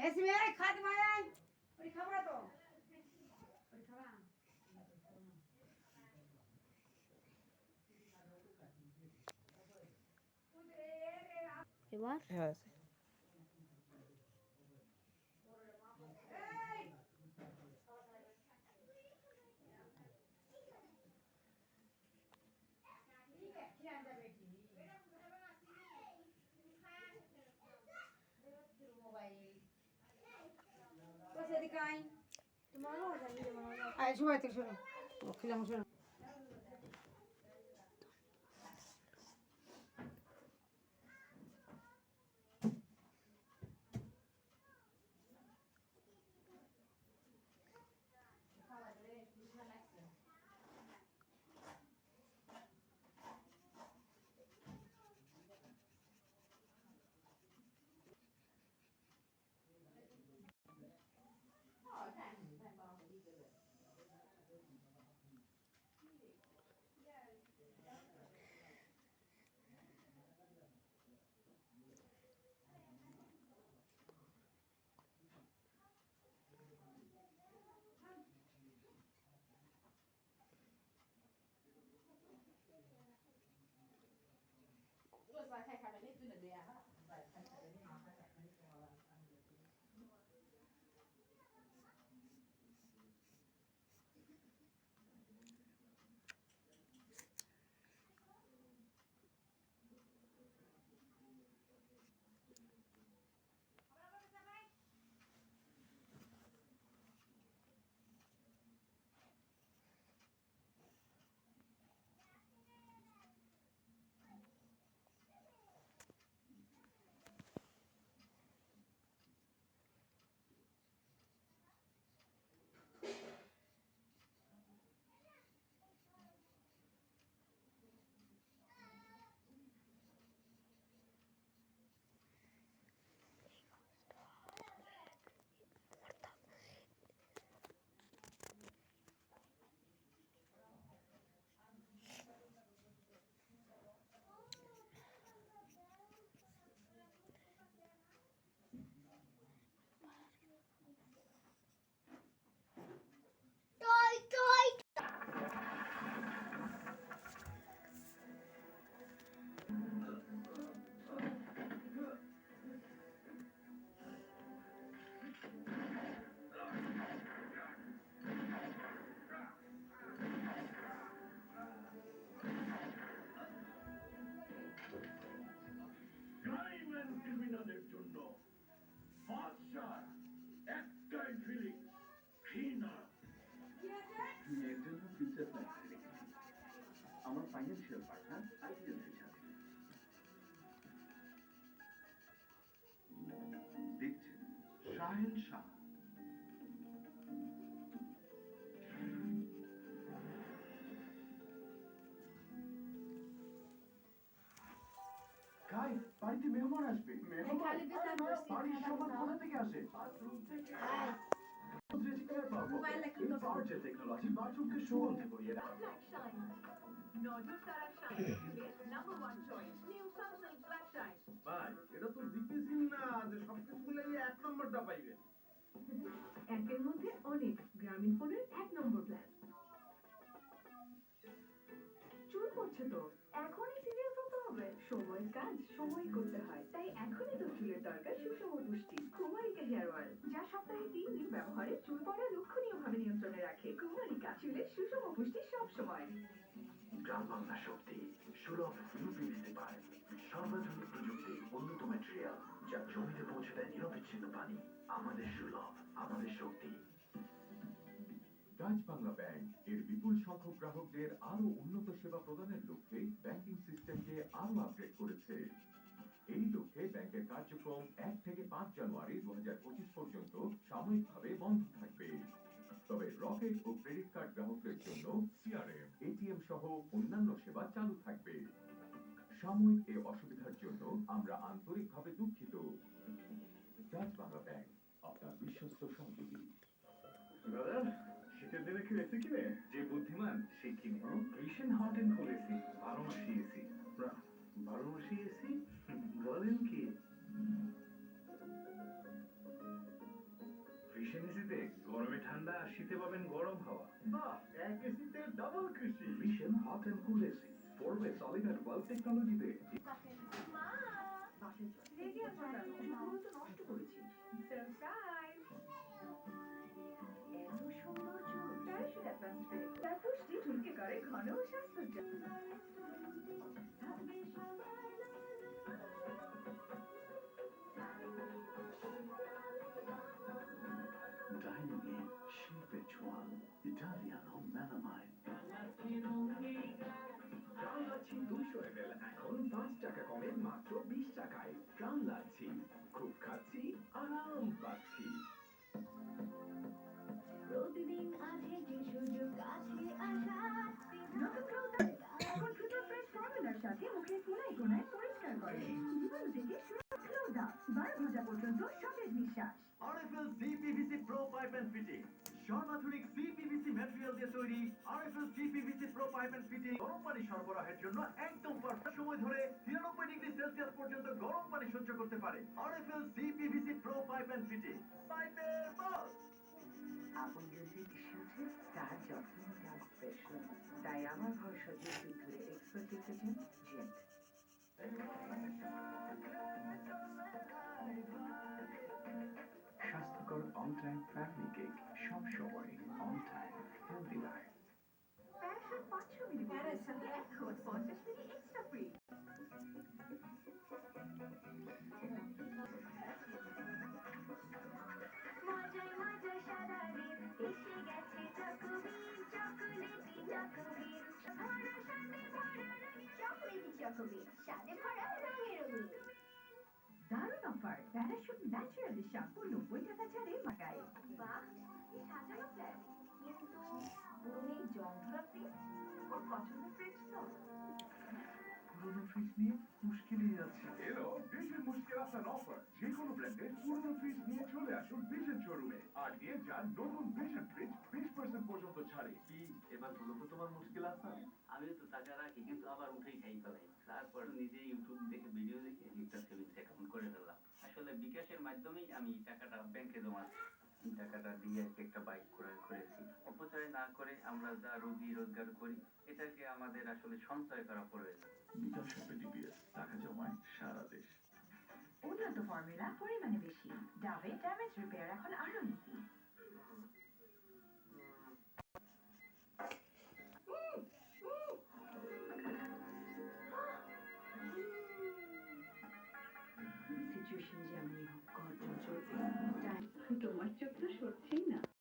AC মে খাদ Mayan ওই খাব তো ওই খাবা এবার হ্যাঁ আয় সবাই তো শোনো। খেলাম শোনো। 就是说，嘿，他们那做那对啊。শাহ বাড়িতে মেহমান আসবে। মেহমান বাড়ির সবার কোথা থেকে আসে? বাথরুম থেকে। ভাই এটা তো সিম না যে সবকিছু এক নম্বরটা পাইবে। একের মধ্যে অনেক গ্রামীণ ফোনের এক নম্বর প্ল্যান চুল পড়ছে তো, এখনই সিরিয়াস হতে হবে। সময় কাজ, সময় করতে হয়। তাই এখনই তো চুলের দরকার সুষম পুষ্টি কুমারিকা হেয়ার অয়েল যা সপ্তাহে তিন দিন ব্যবহারে চুল পড়া লক্ষণীয় ভাবে নিয়ন্ত্রণে রাখে। কুমারিকা চুলের সুষম পুষ্টি সব সময় গ্রাম বাংলা শক্তি সুলভ ইউপিভিসি পাইপ সর্বাধুনিক প্রযুক্তি উন্নত ম্যাটেরিয়াল যা জমিতে পৌঁছে দেয় নিরবিচ্ছিন্ন পানি। আমাদের সুলভ, আমাদের শক্তি। ডাচ বাংলা ব্যাংক এর বিপুল সংখ্যক গ্রাহকদের আরও উন্নত সেবা প্রদানের লক্ষ্যে ব্যাংকিং সিস্টেমকে আরও আপগ্রেড করেছে। এই লক্ষ্যে ব্যাংকের কার্যক্রম এক থেকে পাঁচ জানুয়ারি দু হাজার পঁচিশ পর্যন্ত সাময়িকভাবে বন্ধ থাকবে। তবে রকেট ও ক্রেডিট কার্ড গ্রাহকদের জন্য সহ অন্যান্য সেবা চালু থাকবে। সাময়িক এই অসুবিধার জন্য আমরা আন্তরিকভাবে দুঃখিত। ডাচ বাংলা ব্যাংক আপনার বিশ্বস্ত সহযোগী। দাদা শীতের দিনে কি এসি কিনে? যে বুদ্ধিমান সে কিনে। রিসেন হট এন্ড কুল এসি বারো মাসি এসি বারো মাসি এসি বলেন কি? গরমে ঠান্ডা শীতে পাবেন গরম হাওয়া। বাহ এক এসিতে Surprise! এত সুন্দর চুল। প্যারাশুট অ্যাডভান্স রে। তার পুষ্টি করে ঘন। এখন পাঁচ টাকা কমে মাত্র বিশ টাকায় প্রাণ লাচ্ছি খুব খাচ্ছি আরাম পাচ্ছি। প্রতিদিন আছে যে সুযোগ আছে আশা নতুন ক্লোজার। এখন সুপার ফ্রেশ ফর্মুলার সাথে মুখের কোনায় কোনায় পরিষ্কার করে। জীবাণু থেকে সুরক্ষা বার ভাজা পর্যন্ত সতেজ নিঃশ্বাস। RFL CPVC pro pipe and fitting সর্বাধুনিক CPVC material দিয়ে তৈরি RFL CPVC pro pipe and fitting গরম পানি সরবরাহের জন্য একদম পর্যন্ত গরম পানি সহ্য করতে পারে। RFL CPVC pro pipe and fitting পাইপের বল। আপন যদি এসেছে তার যত্ন লাগে। তাই আমার ধরে এক্সপার্ট জেট স্বাস্থ্যকর অন টাইম ফ্যামিলি কেক সব সময় on time healthy life Parachute পাঁচশো চকোবিন সাথে ভরা রঙে রঙিন দারুণ অফার প্যারাশুট ন্যাচারালি শ্যাম্পু নব্বই টাকা ছাড়ে মাগায় বাহ সাজানো ফ্ল্যাট কিন্তু পুরনো এই ধরা ফ্রিজ ওর পছন্দের ফ্রিজ তো পুরোনো ফ্রিজ নিয়ে মুশকিলই আছে এলো ভিশন মুশকিল আসান অফার যে কোনো ব্র্যান্ডের পুরনো ফ্রিজ নিয়ে চলে আসুন ভিশন শোরুমে আর নিয়ে যান নতুন ফ্রিজ বিশ পার্সেন্ট পর্যন্ত ছাড়ে কি এবার তো তোমার মুশকিল আছে আমি টাকাটা ব্যাংকে জমা এই টাকাটা দিয়ে একটা বাইক ক্রয় করেছি। অপচয় না করে আমরা যা রুজি রোজগার করি এটাকে আমাদের আসলে সঞ্চয় করা প্রয়োজন। বিকাশ টাকা জমায় সারা দেশ। উন্নত ফর্মুলা পরিমাণে বেশি। ডাবে ড্যামেজ রিপেয়ার এখন আরও ইজি